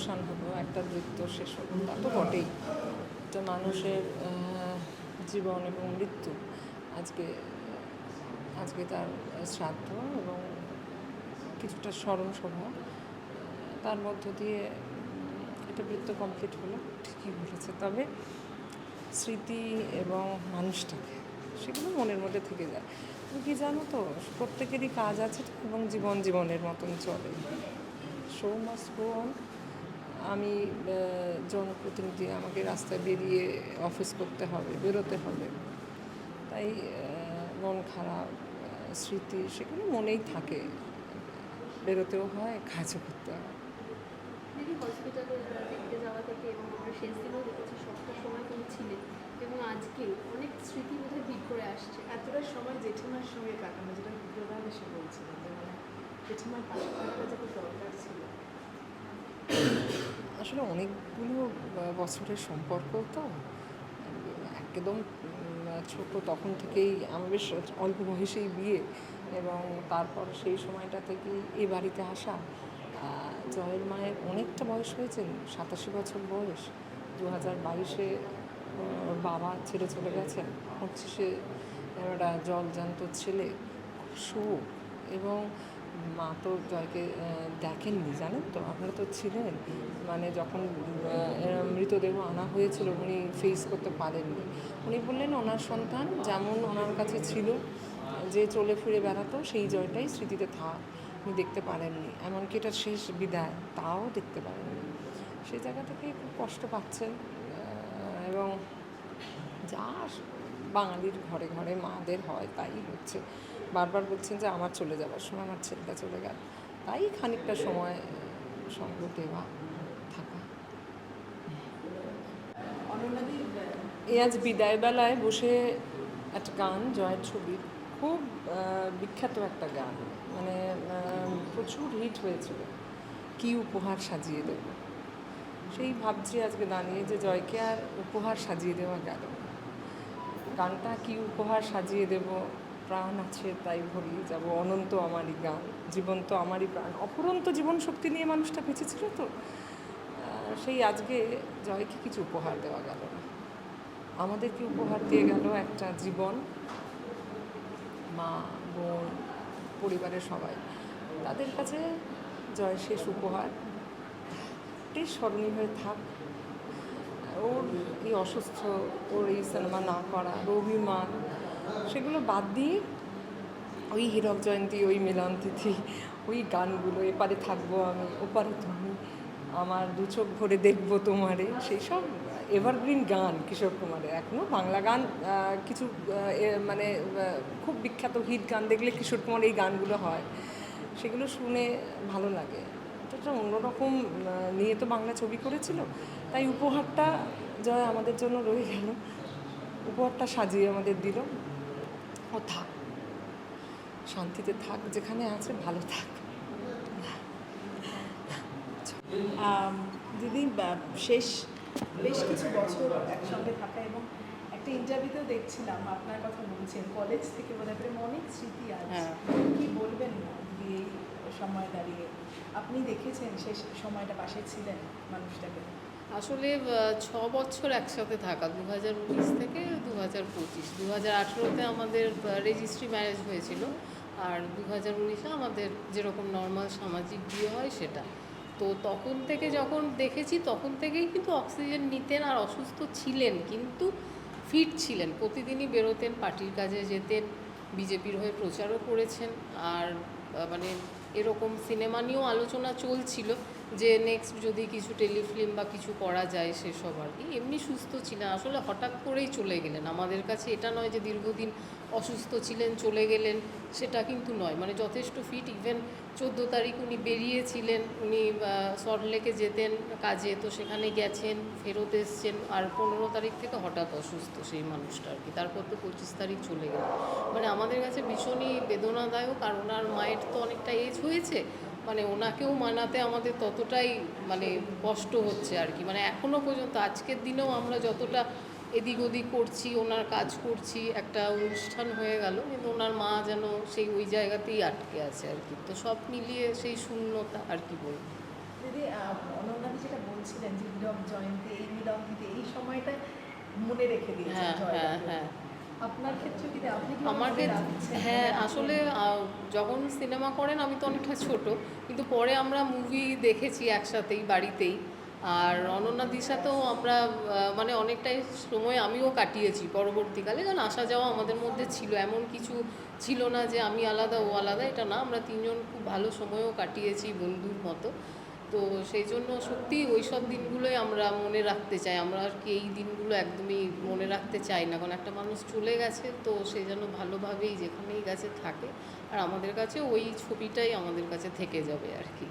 অবসান হলো, একটা নৃত্য শেষ হলো, তা তো বটেই। একটা মানুষের জীবন এবং মৃত্যু আজকে আজকে তার শ্রাদ্ধ এবং কিছুটা স্মরণ সভা তার মধ্য দিয়ে এটা বৃত্ত কমপ্লিট হলো, ঠিকই বলেছে। তবে স্মৃতি এবং মানুষটাকে সেগুলো মনের মধ্যে থেকে যায়। তুমি কি জানো তো, প্রত্যেকেরই কাজ আছে এবং জীবন জীবনের মতন চলে। শো মাস্ট গো অন আমি জনপ্রতিনিধি আমাকে রাস্তায় বেরিয়ে অফিস করতে হবে, বেরোতে হবে। তাই মন খারাপ স্মৃতি সেগুলো মনেই থাকে। বেরোতেও হয়, কাজও করতে হয়। হসপিটালে যাওয়া থেকে এবং শেষ সময় এবং আজকে অনেক স্মৃতি করে আসছে। এতটা সময় জেঠিমার সঙ্গে কাটানো, যেটা বলছিলেন যে মানে জেঠিমার পাশে থাকাটা যে দরকার ছিল। আসলে অনেকগুলো বছরের সম্পর্ক তো। একদম ছোট তখন থেকেই আমার বেশ অল্প বয়সেই বিয়ে এবং তারপর সেই সময়টা থেকেই এই বাড়িতে আসা। জয়ের মায়ের অনেকটা বয়স হয়েছে, সাতাশি বছর বয়স। দু হাজার বাইশে বাবা ছেড়ে চলে গেছেন। পঁচিশে একটা জলজান্ত ছেলে, খুব এবং মা তো জয়কে দেখেননি, জানেন তো? আপনারা তো ছিলেন। মানে যখন মৃতদেহ আনা হয়েছিল, উনি ফেস করতে পারেননি। উনি বললেন ওনার সন্তান যেমন ওনার কাছে ছিল, যে চলে ফিরে বেড়াতো, সেই জয়টাই স্মৃতিতে থাক উনি দেখতে পারেননি। এমনকি এটা শেষ বিদায় তাও দেখতে পারেননি। সেই জায়গা থেকে খুব কষ্ট পাচ্ছেন এবং যা বাঙালির ঘরে ঘরে মাদের হয়, তাই হচ্ছে। বারবার বলছেন যে আমার চলে যাওয়ার সময় আমার ছেলেটা চলে গেল। তাই খানিকটা সময় সঙ্গ দেওয়া থাকা। এই আজ বিদায়বেলায় বসে একটা গান, জয়ের ছবি। খুব বিখ্যাত একটা গান। মানে প্রচুর হিট হয়েছিল। কি উপহার সাজিয়ে দেব? সেই ভাবছি আজকে দাঁড়িয়ে যে জয়কে আর উপহার সাজিয়ে দেওয়া গেল গানটা কি উপহার সাজিয়ে দেব? প্রাণ আছে, তাই ভরিয়ে যাব। অনন্ত আমারই গান জীবন তো আমারই প্রাণ। অপরন্ত জীবন শক্তি নিয়ে মানুষটা বেঁচেছিল তো। সেই আজকে জয়কে কিছু উপহার দেওয়া গেল না। আমাদেরকে উপহার দিয়ে গেল একটা জীবন। মা, বোন, পরিবারের সবাই। তাদের কাছে জয় শেষ উপহার। এটাই স্মরণীয় হয়ে থাক। ওর এই অসুস্থ, ওর এই সিনেমা না করা ওর অভিমান সেগুলো বাদ দিয়ে ওই হীরক জয়ন্তী, ওই মিলন তিথি, ওই গানগুলো, এপারে থাকব আমি, ওপারে তুমি আমার দু চোখ ভরে দেখব তোমারে, সেই সব এভারগ্রিন গান কিশোর কুমারের। এখনও বাংলা গান কিছু মানে খুব বিখ্যাত হিট গান দেখলে কিশোর কুমার এই গানগুলো হয়। সেগুলো শুনে ভালো লাগে। একটা অন্যরকম নিয়ে তো বাংলা ছবি করেছিল, তাই উপহারটা জয় আমাদের জন্য রয়ে গেল। উপহারটা সাজিয়ে আমাদের দিল। ও থাক। শান্তিতে থাক যেখানে আছে ভালো থাক। দিদি শেষ বেশ কিছু বছর একসঙ্গে থাকা এবং একটা ইন্টারভিউতেও দেখছিলাম আপনার কথা বলছেন কলেজ থেকে বোধ হয় অনেক স্মৃতি আছে। হ্যাঁ। কি বলবেন না দিদি এই সময় দাঁড়িয়ে? আপনি দেখেছেন শেষ সময়টা পাশে ছিলেন মানুষটাকে। আসলে ছ বছর একসাথে থাকা দু হাজার উনিশ থেকে দু হাজার পঁচিশ। দু হাজার আঠেরোতে আমাদের রেজিস্ট্রি ম্যারেজ হয়েছিল আর দু হাজার উনিশে আমাদের যেরকম নর্মাল সামাজিক বিয়ে হয় সেটা। তো তখন থেকে যখন দেখেছি, তখন থেকেই কিন্তু অক্সিজেন নিতেন আর অসুস্থ ছিলেন, কিন্তু ফিট ছিলেন। প্রতিদিনই বেরোতেন, পার্টির কাজে যেতেন, বিজেপির হয়ে প্রচারও করেছেন, আর মানে এরকম সিনেমা নিয়েও আলোচনা চলছিল। যে নেক্সট যদি কিছু টেলিফিল্ম বা কিছু করা যায় সেসব আর কি, এমনি সুস্থ ছিলেন। আসলে হঠাৎ করেই চলে গেলেন। আমাদের কাছে এটা নয় যে দীর্ঘদিন অসুস্থ ছিলেন, চলে গেলেন, সেটা কিন্তু নয়। মানে যথেষ্ট ফিট ইভেন চোদ্দ তারিখ উনি বেরিয়েছিলেন, উনি সল্টলেকে যেতেন কাজে, তো সেখানে গেছেন, ফেরত এসছেন। আর পনেরো তারিখ থেকে হঠাৎ অসুস্থ সেই মানুষটা আর কি। তারপর তো পঁচিশ তারিখ চলে গেল। মানে আমাদের কাছে ভীষণই বেদনাদায়ক। আর মায়ের তো অনেকটা এজ হয়েছে। মানে ওনাকেও মানাতে আমাদের ততটাই মানে কষ্ট হচ্ছে আর কি। মানে এখনও পর্যন্ত আজকের দিনেও আমরা যতটা এদিক ওদিক করছি ওনার কাজ করছি একটা অনুষ্ঠান হয়ে গেল কিন্তু ওনার মা যেন সেই ওই জায়গাতেই আটকে আছে আর কি। তো সব মিলিয়ে সেই শূন্যতা আর কি বলব। দিদি অনন্যাদি যেটা বলছিলেন যে হীরক জয়ন্তী এই এই সময়টা মনে রেখে দিয়েছেন হ্যাঁ হ্যাঁ। হ্যাঁ। আপনার ক্ষেত্রে দিদি আপনি আমার হ্যাঁ আসলে যখন সিনেমা করেন আমি তো অনেকটা ছোট কিন্তু পরে আমরা মুভি দেখেছি একসাথেই বাড়িতেই। আর অনন্যা দিশাতেও আমরা মানে অনেকটাই সময় আমিও কাটিয়েছি পরবর্তীকালে কারণ আসা যাওয়া আমাদের মধ্যে ছিল। এমন কিছু ছিল না যে আমি আলাদা ও আলাদা এটা না। আমরা তিনজন খুব ভালো সময়ও কাটিয়েছি বন্ধুর মতো। তো সেই জন্য সত্যি ওই সব দিনগুলোই আমরা মনে রাখতে চাই। আমরা আর কি এই দিনগুলো একদমই মনে রাখতে চাই না। কারণ একটা মানুষ চলে গেছে তো সে যেন ভালোভাবেই যেখানেই গেছে থাকে। আর আমাদের কাছে ওই ছবিটাই আমাদের কাছে থেকে যাবে আর কি।